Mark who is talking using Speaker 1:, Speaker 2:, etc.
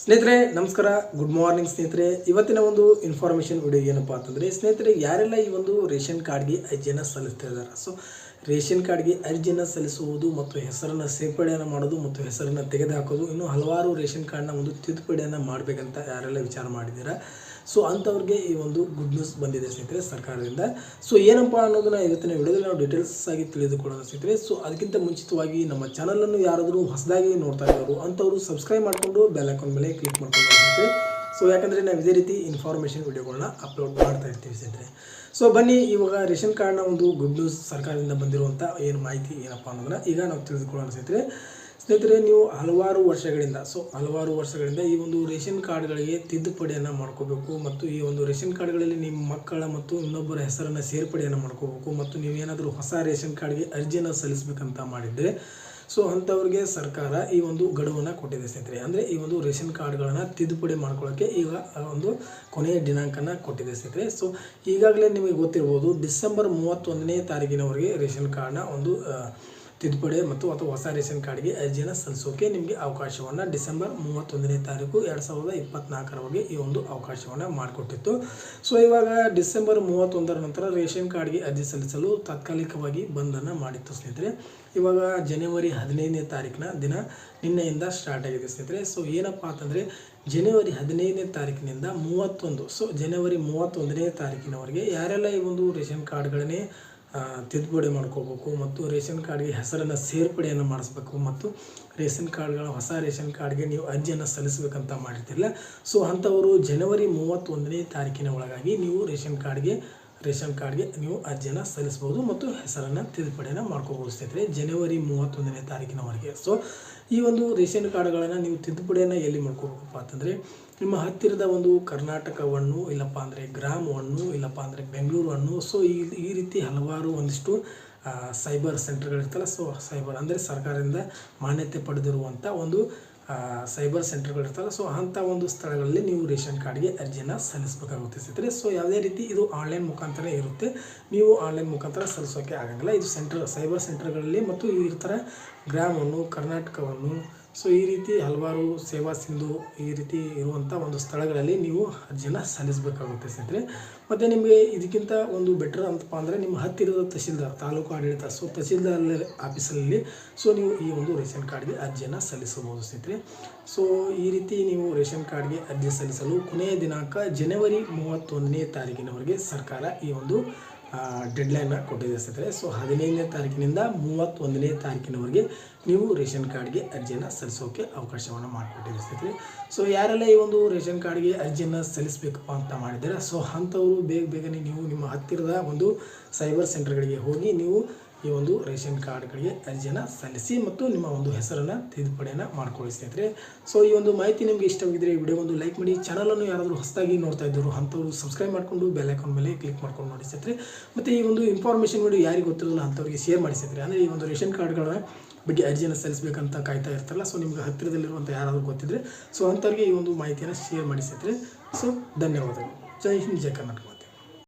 Speaker 1: ಸ್ನೇಹಿತರೆ, ನಮಸ್ಕಾರ. Good morning ಸ್ನೇಹಿತರೆ. ಇವತ್ತಿನ ಒಂದು ಇನ್ಫಾರ್ಮೇಷನ್ ವಿಡಿಯೋ ಏನಪ್ಪ ಅಂತಂದರೆ, ಸ್ನೇಹಿತರೆ, ಯಾರೆಲ್ಲ ಈ ಒಂದು ರೇಷನ್ ಕಾರ್ಡ್ಗೆ ಅರ್ಜಿಯನ್ನು ಸಲ್ಲಿಸ್ತಾ ಇದ್ದಾರೆ? ಸೊ ರೇಷನ್ ಕಾರ್ಡ್ಗೆ ಅರ್ಜಿಯನ್ನು ಸಲ್ಲಿಸುವುದು ಮತ್ತು ಹೆಸರನ್ನು ಸೇರ್ಪಡೆಯನ್ನು ಮಾಡೋದು ಮತ್ತು ಹೆಸರನ್ನು ತೆಗೆದುಹಾಕೋದು, ಇನ್ನೂ ಹಲವಾರು ರೇಷನ್ ಕಾರ್ಡ್ನ ಒಂದು ತಿದ್ದುಪಡಿಯನ್ನು ಮಾಡಬೇಕಂತ ಯಾರೆಲ್ಲ ವಿಚಾರ ಮಾಡಿದ್ದೀರಾ? ಸೊ ಅಂಥವ್ರಿಗೆ ಈ ಒಂದು ಗುಡ್ ನ್ಯೂಸ್ ಬಂದಿದೆ ಸ್ನೇಹಿತರೆ ಸರ್ಕಾರದಿಂದ. ಸೊ ಏನಪ್ಪ ಅನ್ನೋದನ್ನ ಇವತ್ತಿನ ವಿಡಿಯೋದಲ್ಲಿ ನಾವು ಡೀಟೇಲ್ಸ್ ಆಗಿ ತಿಳಿದುಕೊಳ್ಳೋಣ ಸ್ನೇಹಿತರೆ. ಸೊ ಅದಕ್ಕಿಂತ ಮುಂಚಿತವಾಗಿ ನಮ್ಮ ಚಾನಲನ್ನು ಯಾರಾದರೂ ಹೊಸದಾಗಿ ನೋಡ್ತಾ ಇರೋರು, ಅಂಥವ್ರು ಸಬ್ಸ್ಕ್ರೈಬ್ ಮಾಡಿಕೊಂಡು ಬೆಲ್ ಅಕೌಂಟ್ ಮೇಲೆ ಕ್ಲಿಕ್ ಮಾಡ್ಕೊಂಡು ಸ್ನೇಹಿತರೆ. ಸೊ ಯಾಕಂದರೆ ನಾವು ಇದೇ ರೀತಿ ಇನ್ಫಾರ್ಮೇಷನ್ ವಿಡಿಯೋಗಳನ್ನ ಅಪ್ಲೋಡ್ ಮಾಡ್ತಾ ಇರ್ತೀವಿ ಸ್ನೇಹಿತರೆ. ಸೊ ಬನ್ನಿ ಇವಾಗ ರೇಷನ್ ಕಾರ್ಡ್ನ ಒಂದು ಗುಡ್ ನ್ಯೂಸ್ ಸರ್ಕಾರದಿಂದ ಬಂದಿರುವಂಥ ಏನು ಮಾಹಿತಿ ಏನಪ್ಪ ಅನ್ನೋದನ್ನ ಈಗ ನಾವು ತಿಳಿದುಕೊಳ್ಳೋಣ ಸ್ನೇಹಿತರೆ. ಸ್ನೇಹಿತರೆ, ನೀವು ಹಲವಾರು ವರ್ಷಗಳಿಂದ ಸೊ ಹಲವಾರು ವರ್ಷಗಳಿಂದ ಈ ಒಂದು ರೇಷನ್ ಕಾರ್ಡ್ಗಳಿಗೆ ತಿದ್ದುಪಡಿಯನ್ನು ಮಾಡ್ಕೋಬೇಕು ಮತ್ತು ಈ ಒಂದು ರೇಷನ್ ಕಾರ್ಡ್ಗಳಲ್ಲಿ ನಿಮ್ಮ ಮಕ್ಕಳ ಮತ್ತು ಇನ್ನೊಬ್ಬರ ಹೆಸರನ್ನು ಸೇರ್ಪಡೆಯನ್ನು ಮಾಡ್ಕೋಬೇಕು ಮತ್ತು ನೀವೇನಾದರೂ ಹೊಸ ರೇಷನ್ ಕಾರ್ಡ್ಗೆ ಅರ್ಜಿಯನ್ನು ಸಲ್ಲಿಸಬೇಕಂತ ಮಾಡಿದರೆ ಸೊ ಅಂಥವ್ರಿಗೆ ಸರ್ಕಾರ ಈ ಒಂದು ಗಡುವನ್ನು ಕೊಟ್ಟಿದೆ ಸ್ನೇಹಿತರೆ. ಅಂದರೆ ಈ ಒಂದು ರೇಷನ್ ಕಾರ್ಡ್ಗಳನ್ನು ತಿದ್ದುಪಡಿ ಮಾಡ್ಕೊಳ್ಳೋಕ್ಕೆ ಈಗ ಒಂದು ಕೊನೆಯ ದಿನಾಂಕನ ಕೊಟ್ಟಿದೆ ಸ್ನೇಹಿತರೆ. ಸೊ ಈಗಾಗಲೇ ನಿಮಗೆ ಗೊತ್ತಿರ್ಬೋದು, ಡಿಸೆಂಬರ್ ಮೂವತ್ತೊಂದನೇ ತಾರೀಕಿನವರೆಗೆ ರೇಷನ್ ಕಾರ್ಡ್ನ ಒಂದು ತಿದ್ದುಪಡಿ ಮತ್ತು ಅಥವಾ ಹೊಸ ರೇಷನ್ ಕಾರ್ಡ್ಗೆ ಅರ್ಜಿಯನ್ನು ಸಲ್ಲಿಸೋಕೆ ನಿಮಗೆ ಅವಕಾಶವನ್ನು ಡಿಸೆಂಬರ್ ಮೂವತ್ತೊಂದನೇ ತಾರೀಕು ಎರಡು ಸಾವಿರದ ಇಪ್ಪತ್ನಾಲ್ಕರವರೆಗೆ ಈ ಒಂದು ಅವಕಾಶವನ್ನು ಮಾಡಿಕೊಟ್ಟಿತ್ತು. ಸೊ, ಇವಾಗ ಡಿಸೆಂಬರ್ ಮೂವತ್ತೊಂದರ ನಂತರ ರೇಷನ್ ಕಾರ್ಡ್ಗೆ ಅರ್ಜಿ ಸಲ್ಲಿಸಲು ತಾತ್ಕಾಲಿಕವಾಗಿ ಬಂದನ್ನು ಮಾಡಿತ್ತು ಸ್ನೇಹಿತರೆ. ಇವಾಗ ಜನವರಿ ಹದಿನೈದನೇ ತಾರೀಕಿನ ದಿನ ನಿನ್ನೆಯಿಂದ ಸ್ಟಾರ್ಟ್ ಆಗಿದೆ ಸ್ನೇಹಿತರೆ. ಸೊ, ಏನಪ್ಪ ಅಂತಂದರೆ ಜನವರಿ ಹದಿನೈದನೇ ತಾರೀಕಿನಿಂದ ಮೂವತ್ತೊಂದು, ಸೊ, ಜನವರಿ ಮೂವತ್ತೊಂದನೇ ತಾರೀಕಿನವರೆಗೆ ಯಾರೆಲ್ಲ ಈ ಒಂದು ರೇಷನ್ ಕಾರ್ಡ್ಗಳನ್ನೇ ತಿದ್ದುಪಡಿ ಮಾಡ್ಕೋಬೇಕು ಮತ್ತು ರೇಷನ್ ಕಾರ್ಡ್ಗೆ ಹೆಸರನ್ನು ಸೇರ್ಪಡೆಯನ್ನು ಮಾಡಿಸ್ಬೇಕು ಮತ್ತು ರೇಷನ್ ಕಾರ್ಡ್ಗಳ ಹೊಸ ರೇಷನ್ ಕಾರ್ಡ್ಗೆ ನೀವು ಅರ್ಜಿಯನ್ನು ಸಲ್ಲಿಸಬೇಕಂತ ಮಾಡಿರ್ತಿರಲ್ಲ. ಸೊ ಅಂಥವರು ಜನವರಿ ಮೂವತ್ತೊಂದನೇ ತಾರೀಕಿನ ಒಳಗಾಗಿ ನೀವು ರೇಷನ್ ಕಾರ್ಡ್ಗೆ ರೇಷನ್ ಕಾರ್ಡ್ಗೆ ನೀವು ಅರ್ಜಿಯನ್ನು ಸಲ್ಲಿಸ್ಬೋದು ಮತ್ತು ಹೆಸರನ್ನು ತಿದ್ದುಪಡಿಯನ್ನು ಮಾಡ್ಕೋಬೋದು ಸ್ನೇಹಿತರೆ. ಜನವರಿ ಮೂವತ್ತೊಂದನೇ ತಾರೀಕಿನವರೆಗೆ. ಸೊ ಈ ಒಂದು ರೇಷನ್ ಕಾರ್ಡ್ಗಳನ್ನು ನೀವು ತಿದ್ದುಪಡಿಯನ್ನು ಎಲ್ಲಿ ಮಾಡ್ಕೋಬೇಕಪ್ಪ ಅಂತಂದರೆ, ನಿಮ್ಮ ಹತ್ತಿರದ ಒಂದು ಕರ್ನಾಟಕವನ್ನು ಇಲ್ಲಪ್ಪ ಅಂದರೆ ಗ್ರಾಮವನ್ನು ಇಲ್ಲಪ್ಪ ಅಂದರೆ ಬೆಂಗಳೂರನ್ನು ಸೊ ಈ ಈ ರೀತಿ ಹಲವಾರು ಒಂದಿಷ್ಟು ಸೈಬರ್ ಸೆಂಟರ್ಗಳಿರ್ತಲ್ಲ ಸೊ ಸೈಬರ್ ಅಂದರೆ ಸರ್ಕಾರದಿಂದ ಮಾನ್ಯತೆ ಪಡೆದಿರುವಂಥ ಒಂದು ಸೈಬರ್ ಸೆಂಟರ್ಗಳಿರ್ತಲ್ಲ ಸೊ ಅಂಥ ಒಂದು ಸ್ಥಳಗಳಲ್ಲಿ ನೀವು ರೇಷನ್ ಕಾರ್ಡ್ಗೆ ಅರ್ಜಿಯನ್ನು ಸಲ್ಲಿಸಬೇಕಾಗುತ್ತೆ ಸ್ನೇಹಿತರೆ ಸೊ ಯಾವುದೇ ರೀತಿ ಇದು ಆನ್ಲೈನ್ ಮುಖಾಂತರ ಇರುತ್ತೆ. ನೀವು ಆನ್ಲೈನ್ ಮುಖಾಂತರ ಸಲ್ಲಿಸೋಕ್ಕೆ ಆಗಂಗಿಲ್ಲ. ಇದು ಸೆಂಟ್ರ್ ಸೈಬರ್ ಸೆಂಟರ್ಗಳಲ್ಲಿ ಮತ್ತು ಥರ ಗ್ರಾಮವನ್ನು, ಕರ್ನಾಟಕವನ್ನು ಸೊ ಈ ರೀತಿ ಹಲವಾರು ಸೇವಾ ಸಿಂಧು ಈ ರೀತಿ ಇರುವಂಥ ಒಂದು ಸ್ಥಳಗಳಲ್ಲಿ ನೀವು ಅರ್ಜಿಯನ್ನು ಸಲ್ಲಿಸಬೇಕಾಗುತ್ತೆ ಸ್ನೇಹಿತರೆ. ಮತ್ತು ನಿಮಗೆ ಇದಕ್ಕಿಂತ ಒಂದು ಬೆಟರ್ ಅಂತಪ್ಪ ಅಂದರೆ ನಿಮ್ಮ ಹತ್ತಿರದ ತಹಸೀಲ್ದಾರ್ ತಾಲೂಕು ಆಡಳಿತ, ಸೊ ತಹಸೀಲ್ದಾರ್ ಆಫೀಸಲ್ಲಿ ಸೊ ನೀವು ಈ ಒಂದು ರೇಷನ್ ಕಾರ್ಡ್ಗೆ ಅರ್ಜಿಯನ್ನು ಸಲ್ಲಿಸಬಹುದು ಸ್ನೇಹಿತರೆ. ಸೊ ಈ ರೀತಿ ನೀವು ರೇಷನ್ ಕಾರ್ಡ್ಗೆ ಅರ್ಜಿ ಸಲ್ಲಿಸಲು ಕೊನೆಯ ದಿನಾಂಕ ಜನವರಿ ಮೂವತ್ತೊಂದನೇ ತಾರೀಕಿನವರೆಗೆ ಸರ್ಕಾರ ಈ ಒಂದು ಡೆಡ್ಲೈನ್ನ ಕೊಟ್ಟಿದೆ ಸ್ನೇಹಿತರೆ ಸೊ ಹದಿನೈದನೇ ತಾರೀಕಿನಿಂದ ಮೂವತ್ತೊಂದನೇ ತಾರೀಕಿನವರೆಗೆ ನೀವು ರೇಷನ್ ಕಾರ್ಡ್ಗೆ ಅರ್ಜಿಯನ್ನು ಸಲ್ಲಿಸೋಕೆ ಅವಕಾಶವನ್ನು ಮಾಡಿಕೊಟ್ಟಿದೆ ಸ್ನೇಹಿತರೆ ಸೊ ಯಾರೆಲ್ಲ ಈ ಒಂದು ರೇಷನ್ ಕಾರ್ಡ್ಗೆ ಅರ್ಜಿಯನ್ನು ಸಲ್ಲಿಸಬೇಕಪ್ಪ ಅಂತ ಮಾಡಿದ್ದಾರೆ ಸೊ ಅಂಥವರು ಬೇಗ ಬೇಗನೆ ನೀವು ನಿಮ್ಮ ಹತ್ತಿರದ ಒಂದು ಸೈಬರ್ ಸೆಂಟರ್ಗಳಿಗೆ ಹೋಗಿ ನೀವು ಈ ಒಂದು ರೇಷನ್ ಕಾರ್ಡ್ಗಳಿಗೆ ಅರ್ಜಿಯನ್ನು ಸಲ್ಲಿಸಿ ಮತ್ತು ನಿಮ್ಮ ಒಂದು ಹೆಸರನ್ನು ತಿದ್ದುಪಡಿಯನ್ನು ಮಾಡ್ಕೊಳ್ಳಿ ಸ್ನೇಹಿತರೆ ಸೊ ಈ ಒಂದು ಮಾಹಿತಿ ನಿಮಗೆ ಇಷ್ಟವಾಗಿದ್ದರೆ ಈ ವಿಡಿಯೋ ಒಂದು ಲೈಕ್ ಮಾಡಿ. ಚಾನಲನ್ನು ಯಾರಾದರೂ ಹೊಸದಾಗಿ ನೋಡ್ತಾ ಇದ್ದರು ಅಂಥವ್ರು ಸಬ್ಸ್ಕ್ರೈಬ್ ಮಾಡಿಕೊಂಡು ಬೆಲ್ ಐಕಾನ್ ಮೇಲೆ ಕ್ಲಿಕ್ ಮಾಡ್ಕೊಂಡು ನೋಡಿ ಸ್ನೇಹಿತರೆ ಮತ್ತು ಈ ಒಂದು ಇನ್ಫಾರ್ಮೇಷನ್ ವಿಡಿಯೋ ಯಾರಿಗೆ ಗೊತ್ತಿರಲ್ಲ ಅಂಥವ್ರಿಗೆ ಶೇರ್ ಮಾಡಿ ಸ್ನೇಹಿತರೆ ಅಂದರೆ ಈ ಒಂದು ರೇಷನ್ ಕಾರ್ಡ್ಗಳ ಬಗ್ಗೆ ಅರ್ಜಿಯನ್ನು ಸಲ್ಲಿಸಬೇಕಂತ ಕಾಯ್ತಾ ಇರ್ತಾರಲ್ಲ ಸೊ ನಿಮಗೆ ಹತ್ತಿರದಲ್ಲಿರುವಂಥ ಯಾರಾದರೂ ಗೊತ್ತಿದ್ರೆ ಸೊ ಅಂಥವ್ರಿಗೆ ಈ ಒಂದು ಮಾಹಿತಿಯನ್ನು ಶೇರ್ ಮಾಡಿ ಸ್ನೇಹಿತರೆ ಸೊ ಧನ್ಯವಾದಗಳು. ಜೈ ಹಿಂದ್, ಜೈ ಕರ್ನಾಟಕ.